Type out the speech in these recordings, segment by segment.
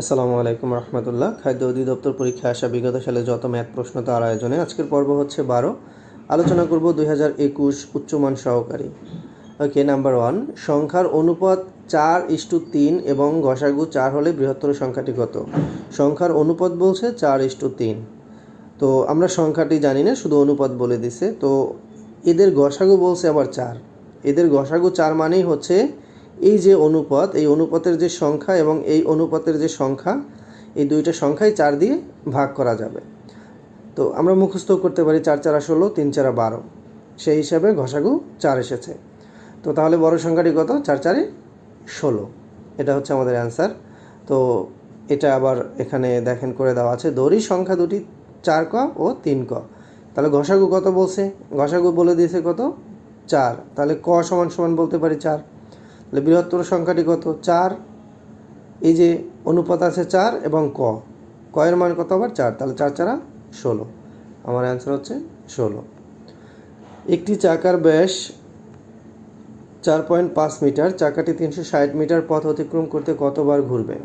আসসালামু আলাইকুম রহমতুল্লাহ। খাদ্য অধিদপ্তর পরীক্ষা আসা বিগত সালে যত ম্যাথ প্রশ্ন তার আয়োজনে আজকের পর্ব হচ্ছে বারো। আলোচনা করব দুই হাজার একুশ উচ্চমান সহকারী। ওকে, নাম্বার ওয়ান, সংখ্যার অনুপাত চার ইস্টু তিন এবং ঘষাগু চার হলে বৃহত্তর সংখ্যাটি কত? সংখ্যার অনুপাত বলছে চার ইস্টু তিন। তো আমরা সংখ্যাটি জানি না, শুধু অনুপাত বলে দিছে। তো এদের ঘষাগু বলছে আবার চার। এদের ঘষাগু চার মানেই হচ্ছে এই যে অনুপাত, এই অনুপাতের যে সংখ্যা এবং এই অনুপাতের যে সংখ্যা, এই দুইটা সংখ্যাই চার দিয়ে ভাগ করা যাবে। তো আমরা মুখস্থ করতে পারি চার চারা ষোলো, তিন চারা বারো। সেই হিসাবে ঘষাগু চার এসেছে। তো তাহলে বড় সংখ্যাটি কত? চার চারে ষোলো। এটা হচ্ছে আমাদের অ্যান্সার। তো এটা আবার এখানে দেখেন করে দেওয়া আছে, দড়ি সংখ্যা দুটি, চার ক ও তিন ক। তাহলে ঘষাগু কত বলছে? ঘষাগু বলে দিয়েছে কত? চার। তাহলে ক সমান সমান বলতে পারি চার। তাহলে বৃহত্তর সংখ্যাটি কত? চার। এই যে অনুপাত আছে চার এবং ক। ক এর মান কত আবার? চার। তাহলে চার চারা ষোলো। আমার অ্যান্সার হচ্ছে ষোলো। একটি চাকার ব্যাস চার পয়েন্ট পাঁচ মিটার। চাকাটি তিনশো ষাট মিটার পথ অতিক্রম করতে কতবার ঘুরবে?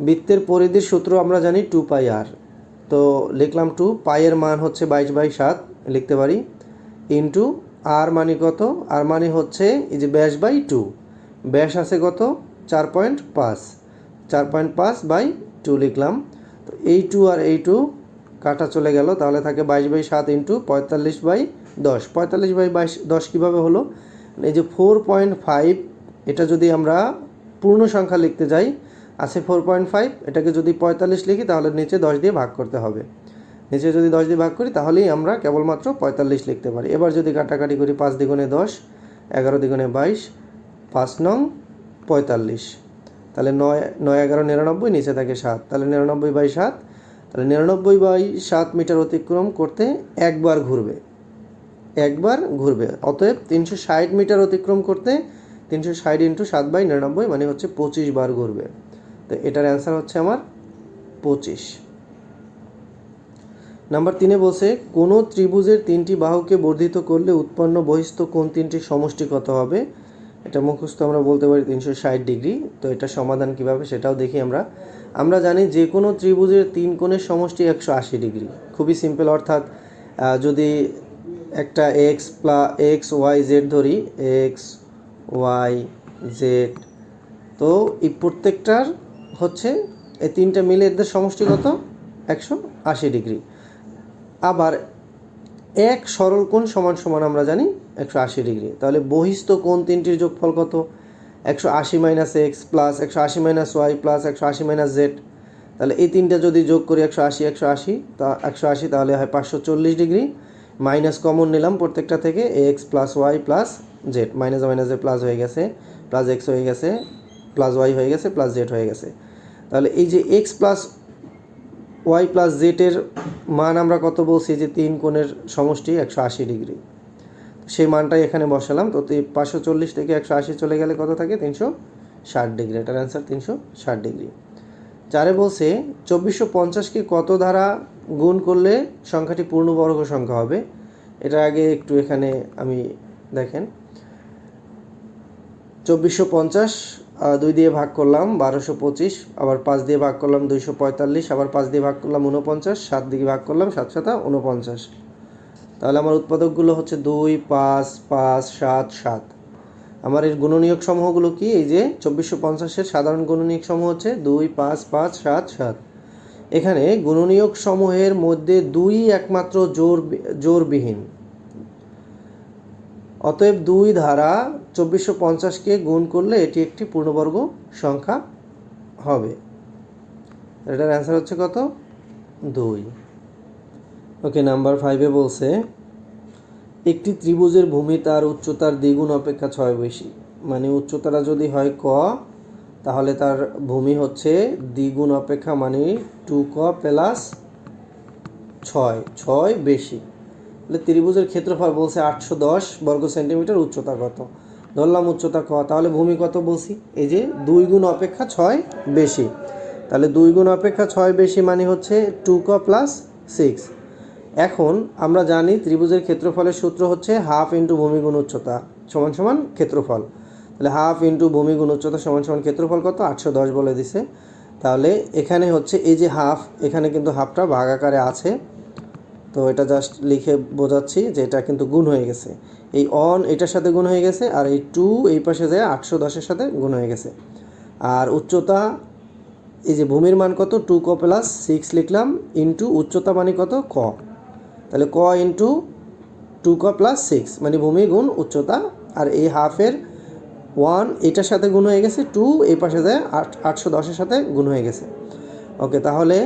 বৃত্তের পরিধির সূত্র আমরা জানি টু পাই আর তো লিখলাম টু। পাইয়ের মান হচ্ছে বাইশ বাই সাত। লিখতে পারি। ইন্টু আর মানে কত? আর মানে হচ্ছে এই যে ব্যাস বাই টু ব্যাস আছে কত? চার পয়েন্ট পাঁচ। চার পয়েন্ট পাঁচ বাই টু লিখলাম। তো এই টু আর এই টু কাটা চলে গেল। তাহলে থাকে বাইশ বাই সাত ইন্টু পঁয়তাল্লিশ বাই দশ। পঁয়তাল্লিশ বাই বাইশ, দশ কীভাবে হলো? এই যে ফোর পয়েন্ট ফাইভ এটা যদি আমরা পূর্ণ সংখ্যা লিখতে যাই, আছে ফোর পয়েন্ট ফাইভ এটাকে যদি পঁয়তাল্লিশ লিখি, তাহলে নিচে দশ দিয়ে ভাগ করতে হবে। নিচে যদি দশ দিয়ে ভাগ করি, তাহলেই আমরা কেবলমাত্র পঁয়তাল্লিশ লিখতে পারি। এবার যদি কাটাকাটি করি পাঁচ দ্বিগুণে দশ, এগারো দ্বিগুণে বাইশ, পাঁচ নং পঁয়তাল্লিশ। তাহলে নয় নয়, এগারো, নিরানব্বই, নিচে থাকে সাত। তাহলে নিরানব্বই বাই সাত, তাহলে নিরানব্বই বাই সাত মিটার অতিক্রম করতে একবার ঘুরবে। একবার ঘুরবে। অতএব তিনশো ষাট মিটার অতিক্রম করতে তিনশো ষাট ইন্টু সাত বাই নিরানব্বই মানে হচ্ছে পঁচিশ বার ঘুরবে। তো এটার অ্যান্সার হচ্ছে আমার পঁচিশ। নাম্বার তিনে বলছে, কোনো ত্রিভুজের তিনটি বাহুকে বর্ধিত করলে উৎপন্ন বহিস্থ কোন তিনটির সমষ্টি কত হবে। এটা মুখস্থ আমরা বলতে পারি তিনশো ষাট ডিগ্রি, তো এটা সমাধান কীভাবে সেটাও দেখি আমরা। আমরা জানি যে কোনো ত্রিভুজের তিন কোণের সমষ্টি একশো আশি ডিগ্রি। খুবই সিম্পল অর্থাৎ যদি একটা x plus x y z ধরি এক্স ওয়াই জেড তো এই প্রত্যেকটার হচ্ছে, এই তিনটা মিলে এদের সমষ্টি কত একশো আশি ডিগ্রি। আবার এক সরল কোণ সমান সমান আমরা জানি একশো আশি ডিগ্রি। তাহলে বহিস্থ কোণ তিনটির যোগফল কত? একশো আশি মাইনাস এক্স প্লাস একশো আশি মাইনাস ওয়াই প্লাস একশো আশি মাইনাস জেড তাহলে এই তিনটা যদি যোগ করি একশো আশি একশো আশি, তা একশো আশি তাহলে হয় পাঁচশো চল্লিশ ডিগ্রি। মাইনাস কমন নিলাম প্রত্যেকটা থেকে x plus y plus z minus মাইনাসে প্লাস হয়ে গেছে প্লাস এক্স হয়ে গেছে প্লাস ওয়াই হয়ে গেছে প্লাস জেড হয়ে গেছে। তাহলে এই যে এক্স প্লাস ওয়াই প্লাস জেডের মান আমরা কত বলছি? যে তিন কোণের সমষ্টি একশো আশি ডিগ্রি। সেই মানটাই এখানে বসালাম। তো পাঁচশো চল্লিশ থেকে একশো আশি চলে গেলে কত থাকে? তিনশো ষাট ডিগ্রি। এটার অ্যান্সার তিনশো ষাট ডিগ্রি। চারে বলছে, চব্বিশশো পঞ্চাশকে কত দ্বারা গুণ করলে সংখ্যাটি পূর্ণবর্গ সংখ্যা হবে? এটা আগে একটু এখানে আমি দেখেন। চব্বিশশো পঞ্চাশ দুই দিয়ে ভাগ করলাম বারোশো পঁচিশ, আবার পাঁচ দিয়ে ভাগ করলাম দুইশো পঁয়তাল্লিশ, আবার পাঁচ দিয়ে ভাগ করলাম উনপঞ্চাশ সাত দিয়ে ভাগ করলাম সাত সাতা উনপঞ্চাশ তাহলে আমার উৎপাদকগুলো হচ্ছে দুই, পাঁচ পাঁচ, সাত সাত। আমার এর গুণনীয়ক সমূহগুলো কি? এই যে চব্বিশশো পঞ্চাশের সাধারণ গুণনীয়ক সমূহ হচ্ছে দুই, পাঁচ পাঁচ, সাত সাত। এখানে গুণনীয়ক সমূহের মধ্যে দুই একমাত্র জোর, জোরবিহীন। অতএব দুই ধারা চব্বিশশো পঞ্চাশকে গুণ করলে এটি একটি পূর্ণবর্গ সংখ্যা হবে। এটার অ্যান্সার হচ্ছে কত? দুই। ওকে, নাম্বার ফাইভে বলছে, একটি ত্রিভুজের ভূমি তার উচ্চতার দ্বিগুণ অপেক্ষা ছয় বেশি। মানে উচ্চতাটা যদি হয় ক, তাহলে তার ভূমি হচ্ছে দ্বিগুণ অপেক্ষা মানে টু ক প্লাস ছয় ছয় বেশি। তাহলে ত্রিভুজের ক্ষেত্রফল বলছে আটশো দশ বর্গ সেন্টিমিটার উচ্চতা কত? ধরলাম উচ্চতা ক, তাহলে ভূমি কত বলছি? এই যে দুই গুণ অপেক্ষা ছয় বেশি। তাহলে দুই গুণ অপেক্ষা ছয় বেশি মানে হচ্ছে টু ক প্লাস সিক্স এখন আমরা জানি ত্রিভুজের ক্ষেত্রফলের সূত্র হচ্ছে হাফ ইন্টু ভূমি গুণ উচ্চতা সমান সমান ক্ষেত্রফল। তাহলে হাফ ইন্টু ভূমি গুণ উচ্চতা সমান সমান ক্ষেত্রফল কত? আটশো দশ বলে দিছে। তাহলে এখানে হচ্ছে এই যে হাফ, এখানে কিন্তু হাফটা ভাগ আকারে আছে। তো এটা জাস্ট লিখে বোঝাচ্ছি যে এটা কিন্তু গুণ হয়ে গেছে। এই অন এটার সাথে গুণ হয়ে গেছে আর এই টু এই পাশে যায় আটশো দশের সাথে গুণ হয়ে গেছে। আর উচ্চতা, এই যে ভূমির মান কত? টু ক প্লাস সিক্স লিখলাম ইন্টু উচ্চতা মানে কত? ক। তাহলে ক ইন্টু টু ক প্লাস সিক্স মানে ভূমি গুণ উচ্চতা। আর এই হাফের ওয়ান এটার সাথে গুণ হয়ে গেছে টু এই পাশে যায় আট, আটশো দশের সাথে গুণ হয়ে গেছে। ওকে তাহলে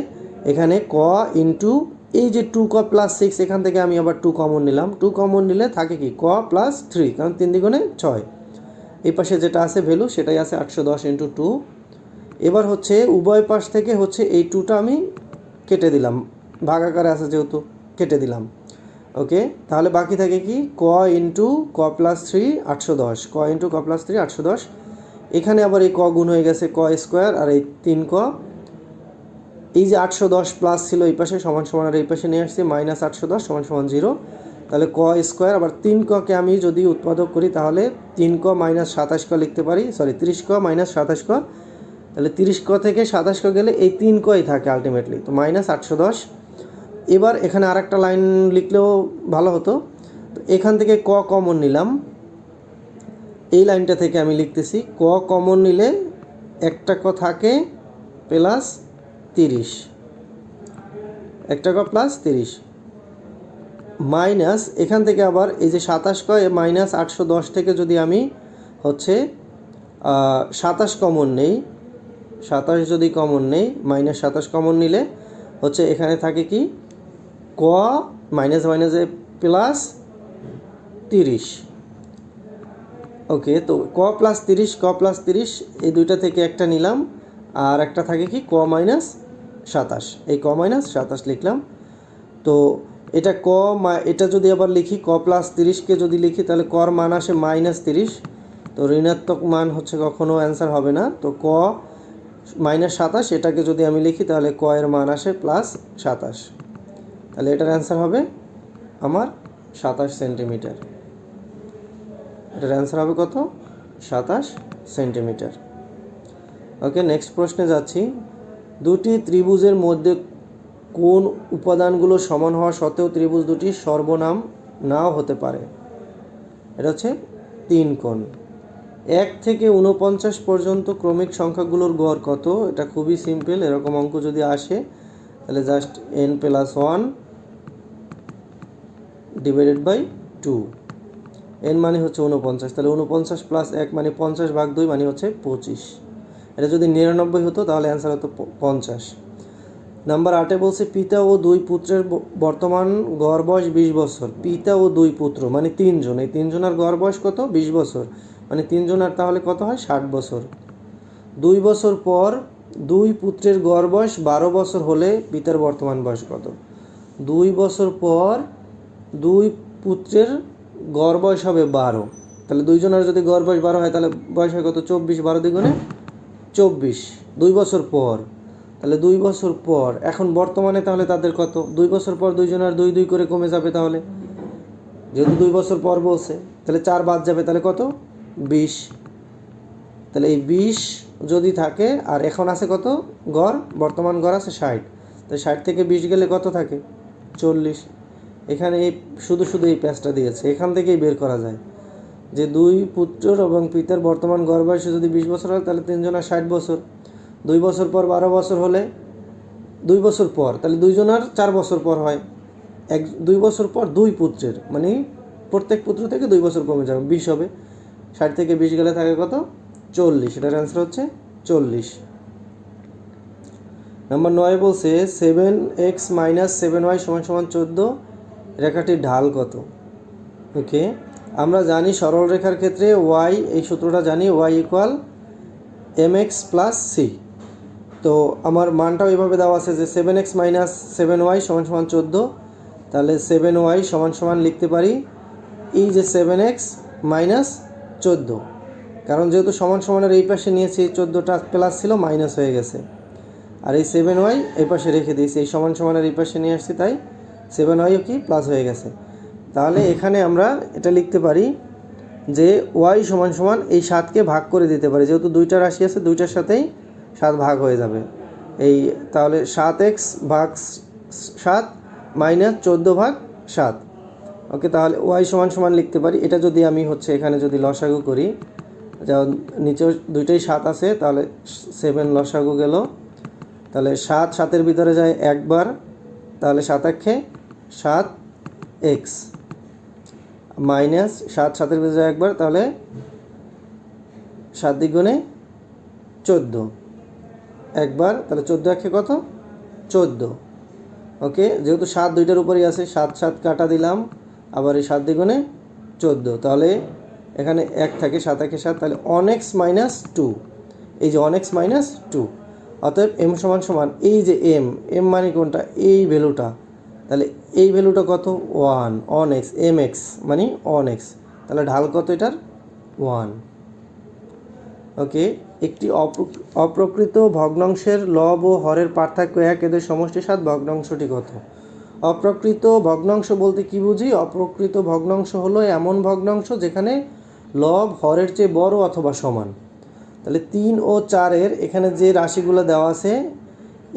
এখানে ক ইন্টু এই যে টু ক প্লাস সিক্স এখান থেকে আমি আবার টু কমন নিলাম। টু কমন নিলে থাকে কি? ক প্লাস থ্রি কারণ তিন দ্বিগুণে ছয়। এই পাশে যেটা আছে ভ্যালু সেটাই আছে আটশো দশ ইন্টু টু এবার হচ্ছে উভয় পাশ থেকে হচ্ছে এই টুটা আমি কেটে দিলাম। ভাগাকারে আছে যেহেতু, কেটে দিলাম। ওকে তাহলে বাকি থাকে কি? ক ইন্টু ক প্লাস থ্রি আটশো দশ। ক ইন্টু ক প্লাস থ্রি আটশো দশ। এখানে আবার এই ক গুণ হয়ে গেছে ক স্কোয়ার আর এই তিন ক এই যে আটশো দশ প্লাস ছিল এই পাশে, সমান সমান আর এই পাশে নিয়ে আসছি মাইনাস আটশো দশ, সমান সমান জিরো তাহলে ক স্কোয়ার আবার তিন ককে আমি যদি উৎপাদক করি, তাহলে তিন ক মাইনাস সাতাশ ক লিখতে পারি সরি তিরিশ ক মাইনাস সাতাশ ক। তাহলে তিরিশ ক থেকে সাতাশ ক গেলে এই তিন কই থাকে আলটিমেটলি তো মাইনাস আটশো দশ। এবার এখানে আর একটা লাইন লিখলেও ভালো হতো। তো এখান থেকে ক কমন নিলাম। এই লাইনটা থেকে আমি লিখতেছি, ক কমন নিলে একটা ক থাকে প্লাস তিরিশ। একটা ক প্লাস তিরিশ। মাইনাস এখান থেকে আবার এই যে সাতাশ ক মাইনাস আটশো দশ থেকে যদি আমি হচ্ছে সাতাশ কমন নেই, সাতাশ যদি কমন নেই, মাইনাস সাতাশ কমন নিলে হচ্ছে এখানে থাকে কি, ক মাইনাস মাইনাসে প্লাস তিরিশ। ওকে, তো ক প্লাস তিরিশ, ক প্লাস তিরিশ, এই দুইটা থেকে একটা নিলাম, আর একটা থাকে কি, ক মাইনাস সাতাশ। এই ক মাইনাস সাতাশ লিখলাম। তো এটা ক এটা যদি আবার লিখি, ক প্লাস তিরিশকে যদি লিখি, তাহলে কর মান আসে মাইনাস তিরিশ। তো ঋণাত্মক মান হচ্ছে কখনো অ্যান্সার হবে না। তো ক মাইনাস সাতাশ, এটাকে যদি আমি লিখি, তাহলে ক এর মান আসে প্লাস সাতাশ। তাহলে এটার অ্যান্সার হবে আমার সাতাশ সেন্টিমিটার এটার অ্যান্সার হবে কত? সাতাশ সেন্টিমিটার ওকে নেক্সট প্রশ্নে যাচ্ছি। দুটি ত্রিভুজের মধ্যে কোন উপাদানগুলো সমান হওয়া সত্ত্বেও ত্রিভুজ দুটি সর্বনাম নাও হতে পারে। এটা হচ্ছে তিন কোণ। এক থেকে উনপঞ্চাশ পর্যন্ত ক্রমিক সংখ্যাগুলোর গড় কত? এটা খুবই সিম্পল, এরকম অঙ্ক যদি আসে, তাহলে just n plus one divided by two n মানে হচ্ছে উনপঞ্চাশ তাহলে উনপঞ্চাশ প্লাস এক মানে পঞ্চাশ ভাগ দুই মানে হচ্ছে পঁচিশ। এটা যদি নিরানব্বই হতো, তাহলে অ্যান্সার হতো পঞ্চাশ। নাম্বার আটে বলছে, পিতা ও দুই পুত্রের বর্তমান গড় বয়স বিশ বছর। পিতা ও দুই পুত্র মানে তিনজন। এই তিনজনের গড় বয়স কত? বিশ বছর। মানে তিনজনের তাহলে কত হয়? ষাট বছর। দুই বছর পর দুই পুত্রের গড় বয়স বারো বছর হলে পিতার বর্তমান বয়স কত? দুই বছর পর দুই পুত্রের গড় বয়স হবে বারো। তাহলে দুইজনের যদি গড় বয়স বারো হয়, তাহলে বয়স হয় কত? চব্বিশ, বারো দ্বিগুণে চব্বিশ, দুই বছর পর। তাহলে দুই বছর পর, এখন বর্তমানে তাহলে তাদের কত? দুই বছর পর দুইজনের দুই দুই করে কমে যাবে তাহলে? যেহেতু দুই বছর পর বলছে, তাহলে চার বাদ যাবে, তাহলে কত? বিশ। তাহলে এই বিশ যদি থাকে, আর এখন আছে কত? গড়, বর্তমান গড় আছে ষাট। তাই ষাট থেকে বিশ গেলে কত থাকে? চল্লিশ। এখানে এই শুধু শুধু এই প্যাচটা দিয়েছে। এখান থেকেই বের করা যায়। যে দুই পুত্র এবং পিতার বর্তমান গড় বয়স যদি বিশ বছর হয়, তাহলে তিনজনের ষাট বছর। দুই বছর পর বারো বছর হলে দুই বছর পর, তাহলে দুইজনের চার বছর পর হয়। এক, দুই বছর পর দুই পুত্রের মানে প্রত্যেক পুত্র থেকে দুই বছর কমে যাবে, বিশ হবে। ষাট থেকে বিশ গেলে থাকে কত? চল্লিশ। এটার অ্যান্সার হচ্ছে চল্লিশ। নাম্বার নয় বলছে seven x minus seven y সমান সমান চোদ্দ, রেখাটির ঢাল কত? ওকে আমরা জানি সরল রেখার ক্ষেত্রে ওয়াই এই সূত্রটা জানি y equal m x plus c তো আমার মানটাও এভাবে দেওয়া আছে যে seven x minus seven y সমান সমান চোদ্দ। তাহলে সেভেন ওয়াই সমান সমান লিখতে পারি এই যে সেভেন এক্স মাইনাস চোদ্দ। কারণ যেহেতু সমান সমানের এই পাশে নিয়েছি, চোদ্দোটা প্লাস ছিল মাইনাস হয়ে গেছে। আর এই সেভেন ওয়াই এই পাশে রেখে দিয়েছি, এই সমান সমানের এই পাশে নিয়ে আসছি, তাই সেভেন ওয়াইও কি প্লাস হয়ে গেছে। তাহলে এখানে আমরা এটা লিখতে পারি যে ওয়াই সমান সমান এই সাতকে ভাগ করে দিতে পারি। যেহেতু দুইটা রাশি আছে, দুইটার সাথেই সাত ভাগ হয়ে যাবে। এই তাহলে সাত এক্স ভাগ সাত মাইনাস চোদ্দ ভাগ সাত। ওকে, তাহলে ওয়াই সমান সমান লিখতে পারি। এটা যদি আমি হচ্ছে এখানে যদি লসাগু করি, যেমন নিচে দুইটাই সাত আছে, তাহলে সেভেন লসাগু গেল। তাহলে সাত, সাতের ভিতরে যায় একবার, তাহলে সাত একে সাত এক্স মাইনাস সাত, সাতের ভিতরে একবার, তাহলে সাত দ্বিগুণে চোদ্দ। একবার, তাহলে চোদ্দ একে কত? চোদ্দ। ওকে, যেহেতু সাত দুইটার উপরেই আছে, সাত সাত কাটা দিলাম, আবার এই সাত দ্বিগুণে চোদ্দ। তাহলে এখানে এক থাকে, সাত একে সাত, তাহলে অনেক্স মাইনাস টু। এই যে অনেক্স মাইনাস টু। অতএব এম সমান সমান এই যে এম এম মানে কোনটা? এই ভ্যালুটা। এই ভ্যালুটা কত? One on x m x মানে অন এক্স তাহলে ঢাল কত এটার? ওয়ান ওকে একটি অপ্র- অপ্রকৃত ভগ্নাংশের লব ও হরের পার্থক্য এক, এদের সমষ্টি সাত, ভগ্নাংশটি কত? অপ্রকৃত ভগ্নাংশ বলতে কি বুঝি? অপ্রকৃত ভগ্নাংশ হলো এমন ভগ্নাংশ যেখানে লব হরের চেয়ে বড় অথবা সমান। তাহলে তিন ও চারের এখানে যে রাশিগুলো দেওয়া আছে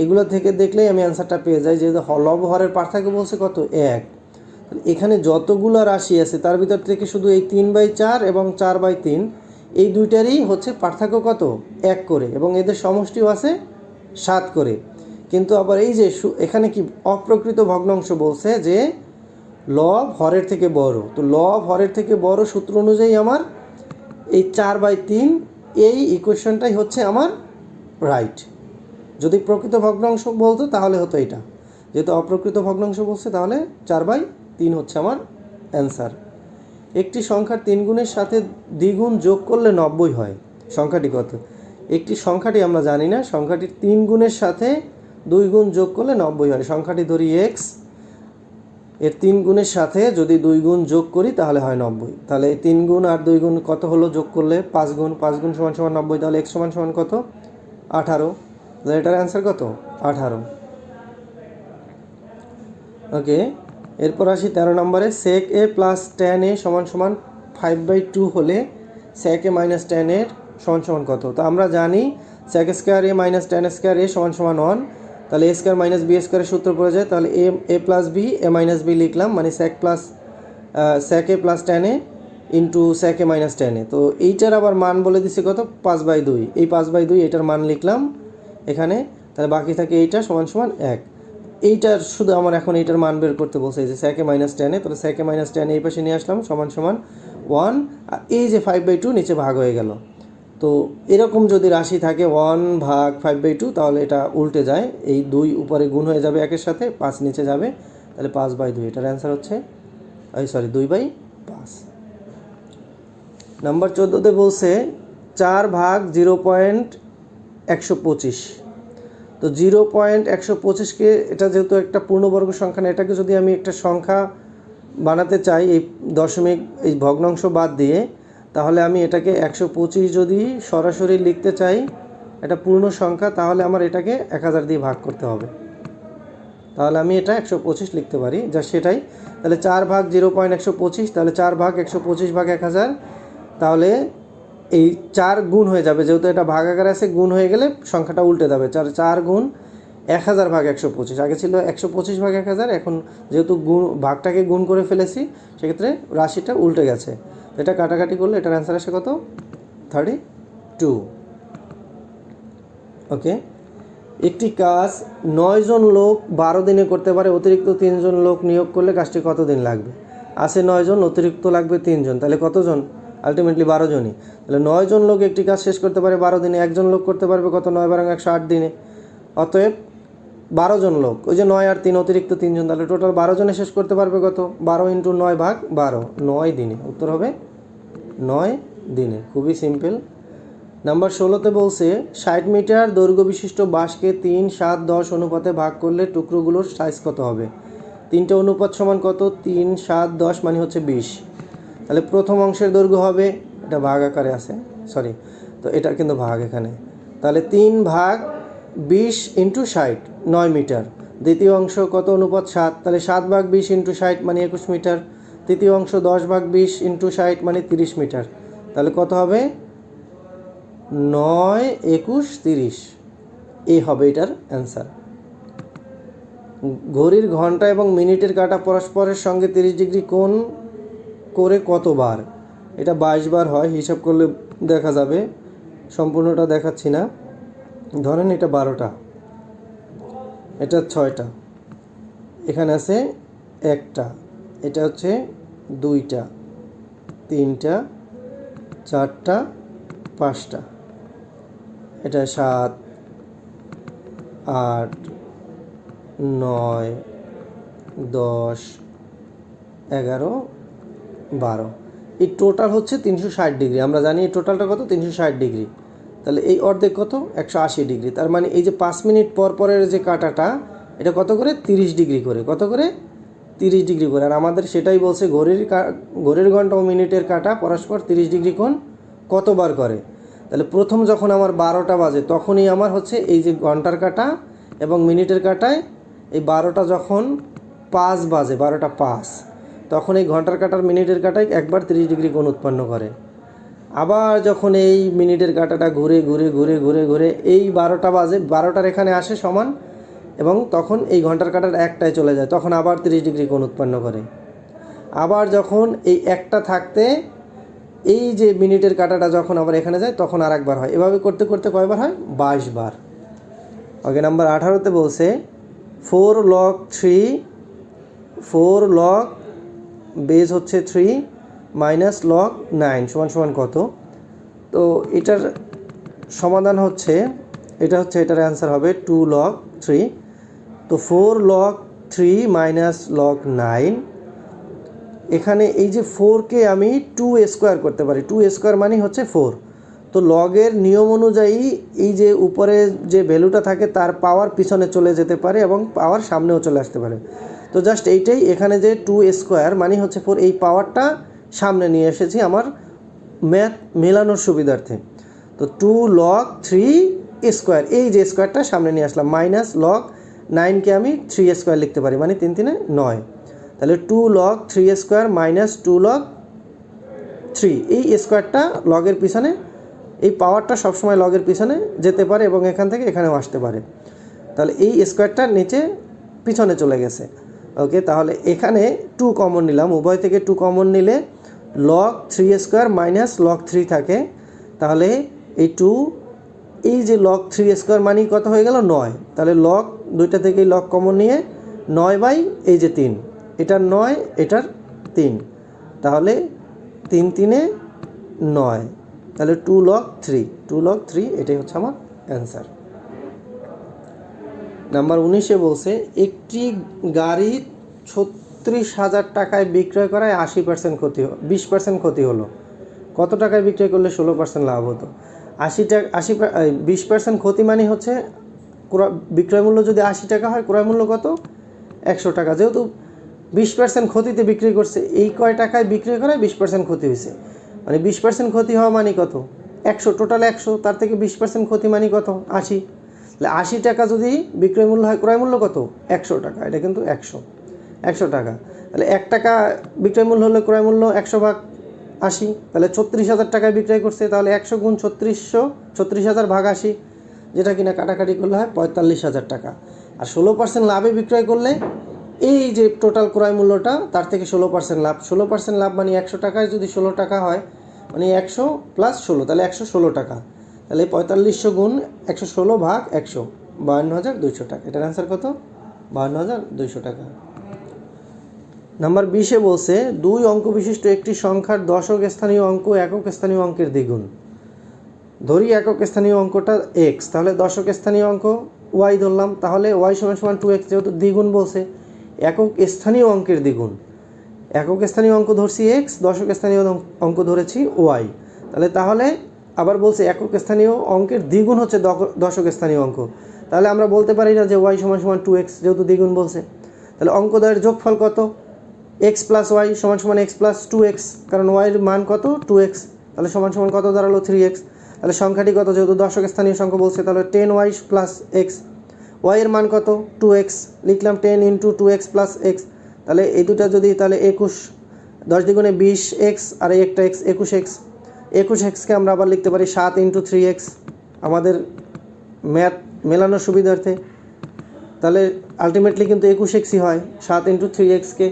এগুলো থেকে দেখলেই আমি অ্যান্সারটা পেয়ে যাই যেহেতু লব হরের পার্থক্য বলছে কত? এক। এখানে যতগুলো রাশি আছে, তার ভিতর থেকে শুধু এই তিন বাই চার এবং চার বাই তিন, এই দুইটারই হচ্ছে পার্থক্য কত? এক করে এবং এদের সমষ্টিও আছে সাত করে। কিন্তু আবার এই যে এখানে কি অপ্রকৃত ভগ্নাংশ বলছে যে লব হরের থেকে বড়। তো লব হরের থেকে বড় সূত্র অনুযায়ী আমার এই চার বাই তিন, এই ইকুয়েশনটাই হচ্ছে আমার রাইট যদি প্রকৃত ভগ্নাংশ বলতো, তাহলে হতো এটা। যেহেতু অপ্রকৃত ভগ্নাংশ বলছে, তাহলে চার বাই তিন হচ্ছে আমার অ্যান্সার। একটি সংখ্যার তিন গুণের সাথে দ্বিগুণ যোগ করলে নব্বই হয়। সংখ্যাটি কত? একটি সংখ্যাটি আমরা জানি না, সংখ্যাটির তিন গুণের সাথে দুই গুণ যোগ করলে নব্বই হয়। সংখ্যাটি ধরি এক্সের তিন গুণের সাথে যদি দুই গুণ যোগ করি, তাহলে হয় নব্বই। তাহলে তিন গুণ আর দুই গুণ কত হলো? যোগ করলে পাঁচ গুণ পাঁচ গুণ সমান সমান নব্বই, তাহলে এক্স সমান সমান কত? আঠারো। এটার অ্যান্সার কত? আঠারো। ওকে এরপর আসি তেরো নম্বরে সেক এ প্লাস টেন এ সমান সমান ফাইভ বাই টু হলে সেক এ মাইনাস টেন এর সমান সমান কত? তো আমরা জানি sec square A minus tan square A সমান সমান ওয়ান তাহলে এ স্কোয়ার মাইনাস বি স্কোয়ারের সূত্র পড়ে যায়, তাহলে A A plus B A minus B লিখলাম মানে sec plus sec A plus tan A into sec A minus tan A তো এইটার আবার মান বলে দিছে কত? পাঁচ বাই দুই। এই পাঁচ বাই দুই এটার মান লিখলাম এখানে, তাহলে বাকি থাকে এইটা সমান সমান এক। এইটার শুধু আমার এখন এইটার মান বের করতে বলছে যে স্যাকে মাইনাস টেনে তাহলে স্যাকে মাইনাস টেন এই পাশে নিয়ে আসলাম, সমান সমান ওয়ান আর এই যে ফাইভ বাই টু নিচে ভাগ হয়ে গেল। তো এরকম যদি রাশি থাকে ওয়ান ভাগ ফাইভ বাই টু তাহলে এটা উল্টে যায়, এই দুই উপরে গুণ হয়ে যাবে একের সাথে, পাঁচ নিচে যাবে, তাহলে পাঁচ বাই দুই, এটার অ্যান্সার হচ্ছে, এই সরি দুই বাই পাঁচ। নাম্বার চোদ্দোতে বলছে, চার ভাগ জিরো পয়েন্ট একশো পঁচিশ। তো জিরো পয়েন্ট একশো পঁচিশকে এটা যেহেতু একটা পূর্ণবর্গ সংখ্যা না, এটাকে যদি আমি একটা সংখ্যা বানাতে চাই এই দশমিক, এই ভগ্নাংশ বাদ দিয়ে, তাহলে আমি এটাকে একশো পঁচিশ যদি সরাসরি লিখতে চাই এটা পূর্ণ সংখ্যা, তাহলে আমার এটাকে এক হাজার দিয়ে ভাগ করতে হবে। তাহলে আমি এটা একশো পঁচিশ লিখতে পারি, যা সেটাই। তাহলে চার ভাগ জিরো পয়েন্ট একশো পঁচিশ, তাহলে চার ভাগ একশো পঁচিশ ভাগ এক হাজার, তাহলে এই চার গুণ হয়ে যাবে, যেহেতু এটা ভাগ আকারে আছে, গুণ হয়ে গেলে সংখ্যাটা উল্টে যাবে। চার চার গুণ এক হাজার ভাগ একশো পঁচিশ। আগে ছিল একশো পঁচিশ ভাগ এক হাজার, এখন যেহেতু গুণ, ভাগটাকে গুণ করে ফেলেছি, সেক্ষেত্রে রাশিটা উল্টে গেছে। এটা কাটাকাটি করলে এটার অ্যান্সার আসে কত? থার্টি টু ওকে একটি কাজ, নয় জন লোক বারো দিনে করতে পারে, অতিরিক্ত তিনজন লোক নিয়োগ করলে কাজটি কত দিন লাগবে? আছে নয় জন, অতিরিক্ত লাগবে তিনজন। তাহলে কতজন? আলটিমেটলি বারো জনই। তাহলে নয় জন লোক একটি কাজ শেষ করতে পারে, বারো দিনে একজন লোক করতে পারবে, কত নয় বারো একশো আট দিনে। অতএব বারো জন লোক, ওই যে নয় আর তিন অতিরিক্ত তিনজন, তাহলে টোটাল বারো জনে শেষ করতে পারবে কত? বারো ইন্টু নয় ভাগ বারো, নয় দিনে। উত্তর হবে নয় দিনে। খুবই সিম্পল নাম্বার ষোলোতে বলছে, ষাট মিটার দৈর্ঘ্য বিশিষ্ট বাঁশকে তিন, সাত, দশ অনুপাতে ভাগ করলে টুকরোগুলোর সাইজ কত হবে? তিনটে অনুপাত সমান কত? তিন, সাত, দশ মানে হচ্ছে বিশ। তাহলে প্রথম অংশের দৈর্ঘ্য হবে, এটা ভাগ আকারে আছে সরি তো এটা কিন্তু ভাগ এখানে। তাহলে তিন ভাগ বিশ ইন্টু ষাট, নয় মিটার। দ্বিতীয় অংশ কত অনুপাত? সাত। তাহলে সাত ভাগ বিশ ইন্টু ষাট মানে একুশ মিটার। তৃতীয় অংশ দশ ভাগ বিশ ইন্টু ষাট মানে তিরিশ মিটার। তাহলে কত হবে? নয়, একুশ, তিরিশ। এই হবে এটার অ্যান্সার ঘড়ির ঘণ্টা এবং মিনিটের কাটা পরস্পরের সঙ্গে তিরিশ ডিগ্রি কোণ করে কতবার? এটা বাইশ বার হয়, হিসাব করলে দেখা যাবে। সম্পূর্ণটা দেখাচ্ছি না। ধরেন এটা বারোটা। এটা ছয়টা। এখানে আছে একটা। এটা হচ্ছে দুইটা। তিনটা, চারটা, পাঁচটা। এটা সাত, আট, নয়, দশ, এগারো বারো। এই টোটাল হচ্ছে তিনশো ষাট ডিগ্রি আমরা জানি এই টোটালটা কত? তিনশো ষাট ডিগ্রি তাহলে এই অর্ধেক কত? একশো আশি ডিগ্রি তার মানে এই যে পাঁচ মিনিট পর পরের যে কাটাটা, এটা কত করে? তিরিশ ডিগ্রি করে। কত করে? তিরিশ ডিগ্রি করে। আর আমাদের সেটাই বলছে ঘড়ির ঘড়ির ঘণ্টা ও মিনিটের কাটা পরস্পর তিরিশ ডিগ্রি কোণ কতবার করে? তাহলে প্রথম যখন আমার বারোটা বাজে, তখনই আমার হচ্ছে এই যে ঘণ্টার কাটা এবং মিনিটের কাটায় এই বারোটা যখন পাঁচ বাজে, বারোটা পাঁচ। তখন এই ঘণ্টার কাটার মিনিটের কাটায় একবার তিরিশ ডিগ্রি কোণ উৎপন্ন করে। আবার যখন এই মিনিটের কাটাটা ঘুরে ঘুরে ঘুরে ঘুরে ঘুরে এই বারোটা বাজে, বারোটার এখানে আসে সমান এবং তখন এই ঘণ্টার কাটার একটায় চলে যায়, তখন আবার তিরিশ ডিগ্রি কোণ উৎপন্ন করে। আবার যখন এই একটা থাকতে এই যে মিনিটের কাটাটা যখন আবার এখানে যায়, তখন আর একবার হয়। এভাবে করতে করতে কয়বার হয়? বাইশ বার। ওকে নাম্বার আঠারোতে বলছে, four log three, four log base হচ্ছে থ্রি মাইনাস লক নাইন সমান সমান কত? তো এটার সমাধান হচ্ছে, এটা হচ্ছে, এটার অ্যান্সার হবে টু লক থ্রি তো four log three minus log nine এখানে এই যে ফোরকে আমি টু স্কোয়ার করতে পারি টু স্কোয়ার মানে হচ্ছে ফোর তো লগের নিয়ম অনুযায়ী এই যে উপরে যে ভ্যালুটা থাকে, তার পাওয়ার পিছনে চলে যেতে পারে এবং পাওয়ার সামনেও চলে আসতে পারে। তো জাস্ট এইটাই, এখানে যে টু স্কোয়ার মানে হচ্ছে ফোর এই পাওয়ারটা সামনে নিয়ে এসেছি আমার ম্যাথ মেলানোর সুবিধার্থে। তো টু লক থ্রি স্কোয়ার এই যে স্কোয়ারটা সামনে নিয়ে আসলাম মাইনাস লক নাইনকে আমি থ্রি স্কোয়ার লিখতে পারি মানে তিন তিনে নয়। তাহলে two log three square minus two log three এই স্কোয়ারটা লগের পিছনে, এই পাওয়ারটা সবসময় লগের পিছনে যেতে পারে এবং এখান থেকে এখানেও আসতে পারে। তাহলে এই স্কোয়ারটা নিচে পিছনে চলে গেছে। ওকে তাহলে এখানে টু কমন নিলাম। উভয় থেকে টু কমন নিলে log three square minus log three থাকে। তাহলে এই টু এই যে লগ থ্রি স্কোয়ার মানি কত হয়ে গেল? নয়। তাহলে লগ দুইটা থেকেই লগ কমন নিয়ে নয় বাই এই যে তিন। এটার নয়, এটার তিন। তাহলে তিন তিনে নয়। তাহলে two log three two log three এটাই হচ্ছে আমার অ্যান্সার নাম্বার উনিশে বলছে, একটি গাড়ি ছত্রিশ হাজার টাকায় বিক্রয় করায় আশি পার্সেন্ট ক্ষতি বিশ পার্সেন্ট ক্ষতি হলো। কত টাকায় বিক্রয় করলে ষোলো পার্সেন্ট লাভ হতো? আশি টাকা আশি বিশ পার্সেন্ট ক্ষতি মানে হচ্ছে ক্রয় বিক্রয় মূল্য যদি আশি টাকা হয়, ক্রয় মূল্য কত? একশো টাকা। যেহেতু বিশ পার্সেন্ট ক্ষতিতে বিক্রি করছে, এই কয় টাকায় বিক্রি করায় বিশ পার্সেন্ট ক্ষতি হয়েছে। মানে বিশ পার্সেন্ট ক্ষতি হওয়া মানে কত? একশো টোটাল একশো, তার থেকে বিশ পার্সেন্ট ক্ষতি মানে কত? আশি। তাহলে আশি টাকা যদি বিক্রয় মূল্য হয়, ক্রয় মূল্য কত? একশো টাকা, এটা কিন্তু একশো। একশো টাকা। তাহলে এক টাকা বিক্রয় মূল্য হলে ক্রয় মূল্য একশো ভাগ আশি। তাহলে ছত্রিশ হাজার টাকায় বিক্রয় করছে, তাহলে একশো গুণ ছত্রিশশো, ছত্রিশ হাজার ভাগ আশি, যেটা কিনা কাটাকাটি করলে হয় পঁয়তাল্লিশ হাজার টাকা। আর ষোলো পার্সেন্ট লাভে বিক্রয় করলে এই যে টোটাল ক্রয় মূল্যটা, তার থেকে ষোলো পার্সেন্ট লাভ। ষোলো পার্সেন্ট লাভ মানে একশো টাকায় যদি ষোলো টাকা হয় মানে একশো প্লাস ষোলো, তাহলে একশো ষোলো টাকা। তাহলে পঁয়তাল্লিশশো গুণ একশো ষোলো ভাগ একশো বাহান্ন হাজার দুইশো টাকা। এটার অ্যান্সার কত? বাহান্ন হাজার দুইশো টাকা। নাম্বার বিশে বলছে, দুই অঙ্ক বিশিষ্ট একটি সংখ্যার দশক স্থানীয় অঙ্ক একক স্থানীয় অঙ্কের দ্বিগুণ। ধরি একক স্থানীয় অঙ্কটা এক্স তাহলে দশক স্থানীয় অঙ্ক ওয়াই ধরলাম, তাহলে ওয়াই সমান সমান টু এক্স যেহেতু দ্বিগুণ বলছে, একক স্থানীয় অঙ্কের দ্বিগুণ। একক স্থানীয় অঙ্ক ধরছি এক্স দশক স্থানীয় অঙ্ক- অঙ্ক ধরেছি ওয়াই তাহলে তাহলে আবার বলছে একক স্থানীয় অঙ্কের দ্বিগুণ হচ্ছে দশক স্থানীয় অঙ্ক। তাহলে আমরা বলতে পারি না যে ওয়াই সমান সমান টু এক্স যেহেতু দ্বিগুণ বলছে। তাহলে অঙ্কদ্বয়ের যোগফল কত? এক্স প্লাস ওয়াই সমান সমান এক্স প্লাস টু এক্স কারণ ওয়াইয়ের মান কত? টু এক্স তাহলে সমান সমান কত দাঁড়াল? থ্রি এক্স তাহলে সংখ্যাটি কত? যেহেতু দশক স্থানীয় সংখ্যা বলছে, তাহলে টেন ওয়াই প্লাস এক্স ওয়াইয়ের মান কত? টু এক্স লিখলাম ten into two x plus x তাহলে এই দুটা যদি তাহলে একুশ, দশ দ্বিগুণে বিশ এক্স আর একটা এক্স একুশ এক্স একুশ এক্সকে আমরা আবার লিখতে পারি সাত ইন্টু থ্রি এক্স আমাদের ম্যাথ মেলানোর সুবিধার্থে। তাহলে আলটিমেটলি কিন্তু একুশ এক্সই হয়, সাত ইন্টু থ্রি এক্সকে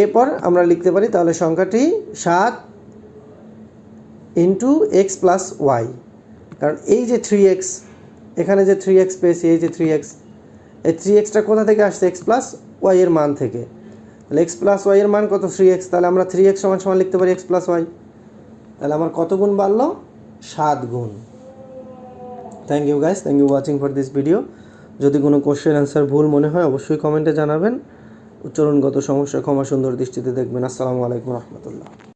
এরপর আমরা লিখতে পারি তাহলে সংখ্যাটি সাত ইন্টু এক্স প্লাস ওয়াই কারণ এই যে থ্রি এক্স এখানে যে থ্রি এক্স পেয়েছি, এই যে থ্রি এক্স এই থ্রি এক্সটা কোথা থেকে আসছে? এক্স প্লাস ওয়াই এর মান থেকে। তাহলে এক্স প্লাস ওয়াই এর মান কত? থ্রি এক্স তাহলে আমরা থ্রি এক্স সমান সমান লিখতে পারি এক্স প্লাস ওয়াই তাহলে আমার কত গুণ বাড়লো? সাত গুণ। Thank you guys thank you watching for this video যদি কোনো কোশ্চেন অ্যান্সার ভুল মনে হয়, অবশ্যই কমেন্টে জানাবেন। উচ্চারণগত সমস্যা, ক্ষমা সুন্দর দৃষ্টিতে দেখবেন। আসসালামু আলাইকুম রহমতুল্লাহ।